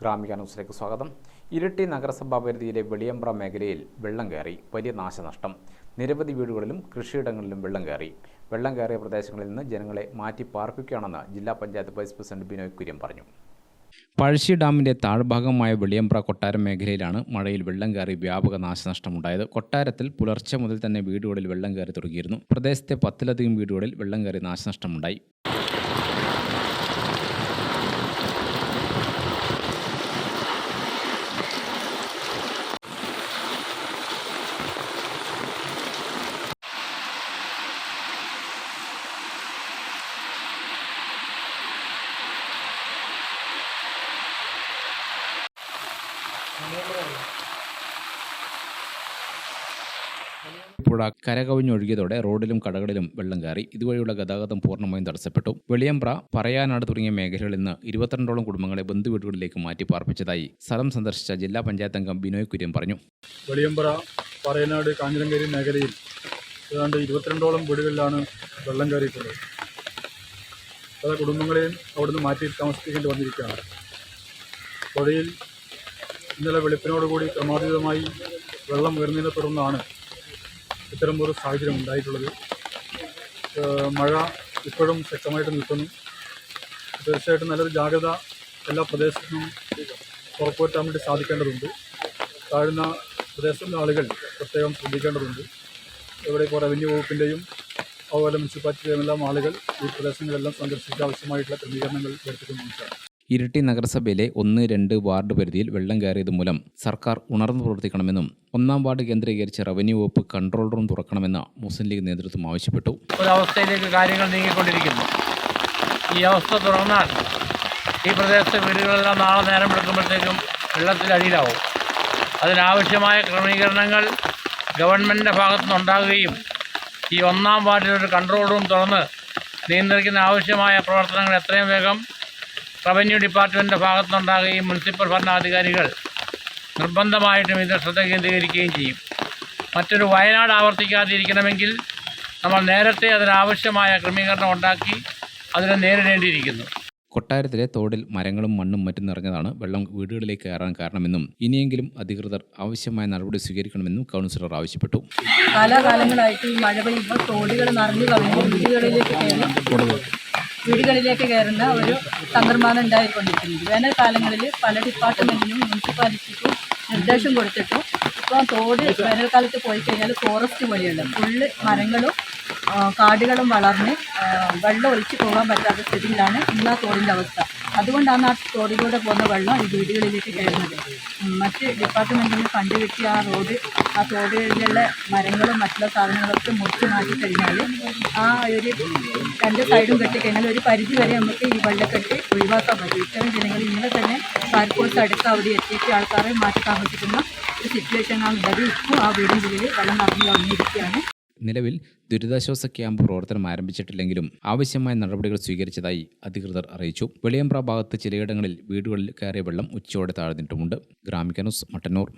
ഗ്രാമിക ന്യൂസിലേക്ക് സ്വാഗതം. ഇരിട്ടി നഗരസഭാ പരിധിയിലെ വെളിയമ്പ്ര മേഖലയിൽ വെള്ളം കയറി. വലിയ നാശനഷ്ടം. നിരവധി വീടുകളിലും കൃഷിയിടങ്ങളിലും വെള്ളം കയറി. വെള്ളം കയറിയ പ്രദേശങ്ങളിൽ നിന്ന് ജനങ്ങളെ മാറ്റി പാർപ്പിക്കുകയാണെന്ന് ജില്ലാ പഞ്ചായത്ത് വൈസ് പ്രസിഡന്റ് ബിനോയ് കുര്യൻ പറഞ്ഞു. പഴശ്ശി ഡാമിന്റെ താഴ്ഭാഗമായ വെളിയമ്പ്ര കൊട്ടാരം മേഖലയിലാണ് മഴയിൽ വെള്ളം കയറി വ്യാപക നാശനഷ്ടമുണ്ടായത്. കൊട്ടാരത്തിൽ പുലർച്ചെ മുതൽ തന്നെ വീടുകളിൽ വെള്ളം കയറി തുടങ്ങിയിരുന്നു. പ്രദേശത്തെ പത്തിലധികം വീടുകളിൽ വെള്ളം കയറി നാശനഷ്ടമുണ്ടായി. പുഴ കരകവിഞ്ഞൊഴുകിയതോടെ റോഡിലും കടകളിലും വെള്ളം കയറി. ഇതുവഴിയുള്ള ഗതാഗതം പൂർണമായും തടസ്സപ്പെട്ടു. വെളിയമ്പ്ര പറയാനാട് തുടങ്ങിയ മേഖലകളിൽ നിന്ന് ഇരുപത്തിരണ്ടോളം കുടുംബങ്ങളെ ബന്ധുവീടുകളിലേക്ക് മാറ്റി പാർപ്പിച്ചതായി സ്ഥലം സന്ദർശിച്ച ജില്ലാ പഞ്ചായത്ത് അംഗം ബിനോയ് കുര്യൻ പറഞ്ഞു. വെളിയമ്പ്ര പറയനാട് കാഞ്ഞിരങ്കേരി മേഖലയിൽ ഏതാണ്ട് ഇരുപത്തിരണ്ടോളം വീടുകളിലാണ് വെള്ളം കയറിയിട്ടുള്ളത്. പല കുടുംബങ്ങളെയും അവിടുന്ന് മാറ്റി താമസിപ്പിക്കേണ്ടി വന്നിരിക്കുകയാണ്. പുഴയിൽ ഇന്നലെ വെളുപ്പിനോടുകൂടി ക്രമാതീതമായി വെള്ളം ഉയർന്നതിനെ തുടർന്നാണ് ഇത്തരം ഒരു സാഹചര്യം ഉണ്ടായിട്ടുള്ളത്. മഴ ഇപ്പോഴും ശക്തമായിട്ട് നിൽക്കുന്നു. തീർച്ചയായിട്ടും നല്ലൊരു ജാഗ്രത എല്ലാ പ്രദേശത്തും ഉറപ്പുവരുത്താൻ വേണ്ടി സാധിക്കേണ്ടതുണ്ട്. താഴ്ന്ന പ്രദേശത്തുള്ള ആളുകൾ പ്രത്യേകം ശ്രദ്ധിക്കേണ്ടതുണ്ട്. ഇവിടെ ഇപ്പോൾ റവന്യൂ വകുപ്പിന്റെയും അതുപോലെ മുനിസിപ്പാലിറ്റിയുടെയും എല്ലാം ആളുകൾ ഈ പ്രദേശങ്ങളെല്ലാം സന്ദർശിച്ച് ആവശ്യമായിട്ടുള്ള ക്രമീകരണങ്ങൾ വരുത്തിക്കൊണ്ടിരിക്കുകയാണ് ഇരിട്ടി നഗരസഭയിലെ ഒന്ന് രണ്ട് വാർഡ് പരിധിയിൽ വെള്ളം കയറിയത് മൂലം സർക്കാർ ഉണർന്നു പ്രവർത്തിക്കണമെന്നും ഒന്നാം വാർഡ് കേന്ദ്രീകരിച്ച് റവന്യൂ വകുപ്പ് കൺട്രോൾ റൂം തുറക്കണമെന്ന് മുസ്ലിം ലീഗ് നേതൃത്വം ആവശ്യപ്പെട്ടു. ഒരവസ്ഥയിലേക്ക് കാര്യങ്ങൾ നീങ്ങിക്കൊണ്ടിരിക്കുന്നു. ഈ അവസ്ഥ തുറന്നാൽ ഈ പ്രദേശത്തെ വീടുകളെല്ലാം നാളെ നേരം എടുക്കുമ്പോഴത്തേക്കും വെള്ളത്തിലടിയിലാവും അതിനാവശ്യമായ ക്രമീകരണങ്ങൾ ഗവൺമെന്റിന്റെ ഭാഗത്തുനിന്ന് ഉണ്ടാകുകയും ഈ ഒന്നാം വാർഡിലൊരു കൺട്രോൾ റൂം തുറന്ന് നിയന്ത്രിക്കുന്ന ആവശ്യമായ പ്രവർത്തനങ്ങൾ എത്രയും വേഗം റവന്യൂ ഡിപ്പാർട്ട്മെന്റിന്റെ ഭാഗത്തുനിന്നുണ്ടാകുകയും മുനിസിപ്പൽ ഭരണാധികാരികൾ നിർബന്ധമായിട്ടും ഇത് ശ്രദ്ധ കേന്ദ്രീകരിക്കുകയും ചെയ്യും. മറ്റൊരു വയനാട് ആവർത്തിക്കാതിരിക്കണമെങ്കിൽ നമ്മൾ നേരത്തെ അതിനാവശ്യമായ ക്രമീകരണം ഉണ്ടാക്കി അതിനെ നേരിടേണ്ടിയിരിക്കുന്നു. കൊട്ടാരത്തിലെ തോടിൽ മരങ്ങളും മണ്ണും മറ്റും നിറഞ്ഞതാണ് വെള്ളം വീടുകളിലേക്ക് കയറാൻ കാരണമെന്നും ഇനിയെങ്കിലും അധികൃതർ ആവശ്യമായ നടപടി സ്വീകരിക്കണമെന്നും കൗൺസിലർ ആവശ്യപ്പെട്ടു. കാലാകാലങ്ങളായിട്ട് ഈ മഴ പെയ്യുമ്പോൾ തോടുകൾ നിറഞ്ഞു കവിഞ്ഞ് വീടുകളിലേക്ക് കയറി. വീടുകളിലേക്ക് കയറുന്ന ഒരു സന്ദർഭമാണ് ഉണ്ടായിക്കൊണ്ടിരിക്കുന്നത്. വേനൽക്കാലങ്ങളിൽ പല ഡിപ്പാർട്ട്മെന്റിനും മുനിസിപ്പാലിറ്റിക്കും നിർദ്ദേശം കൊടുത്തിട്ടും ഇപ്പോൾ തോട് വേനൽക്കാലത്ത് പോയി കഴിഞ്ഞാൽ ഫോറസ്റ്റ് പോലെയുള്ള ഫുള്ള് മരങ്ങളും കാടുകളും വളർന്ന് വെള്ളം ഒഴിച്ചു പോകാൻ പറ്റാത്ത സ്ഥിതിയിലാണ് ഇന്ന് ആ തോടിന്റെ അവസ്ഥ. അതുകൊണ്ടാണ് ആ തോടിലൂടെ പോകുന്ന വെള്ളം ഈ വീടുകളിലേക്ക് കയറുന്നത്. മറ്റ് ഡിപ്പാർട്ട്മെന്റിൽ നിന്ന് ഫണ്ട് കിട്ടിയ ആ റോഡ് ആ തോടുകളിലുള്ള മരങ്ങളും മറ്റുള്ള സാധനങ്ങളൊക്കെ മുറിച്ച് മാറ്റി കഴിഞ്ഞാൽ ആ ഒരു രണ്ട് സൈഡും കെട്ടിക്കഴിഞ്ഞാൽ ഒരു പരിധി വരെ നമുക്ക് ഈ വെള്ളക്കെട്ട് ഒഴിവാക്കാൻ പറ്റും. ഇത്തരം ജനങ്ങൾ ഇന്നലെ തന്നെ ഫയർഫോഴ്സ് അടുത്ത് അവിടെ എത്തിയിട്ട് ആൾക്കാരെ മാറ്റി താമസിക്കുന്ന ഒരു സിറ്റുവേഷനാണ് ഉള്ളത് ഇപ്പോൾ ആ വീടിന്റെ ഉള്ളിൽ വെള്ളം നിറഞ്ഞു വന്നിരിക്കുകയാണ് നിലവിൽ ദുരിതാശ്വാസ ക്യാമ്പ് പ്രവർത്തനം ആരംഭിച്ചിട്ടില്ലെങ്കിലും ആവശ്യമായ നടപടികൾ സ്വീകരിച്ചതായി അധികൃതർ അറിയിച്ചു. വെളിയമ്പ്ര ഭാഗത്ത് ചിലയിടങ്ങളിൽ വീടുകളിൽ കയറിയ വെള്ളം ഉച്ചയോടെ താഴ്ന്നിട്ടുമുണ്ട്. ഗ്രാമിക ന്യൂസ് മട്ടന്നൂർ.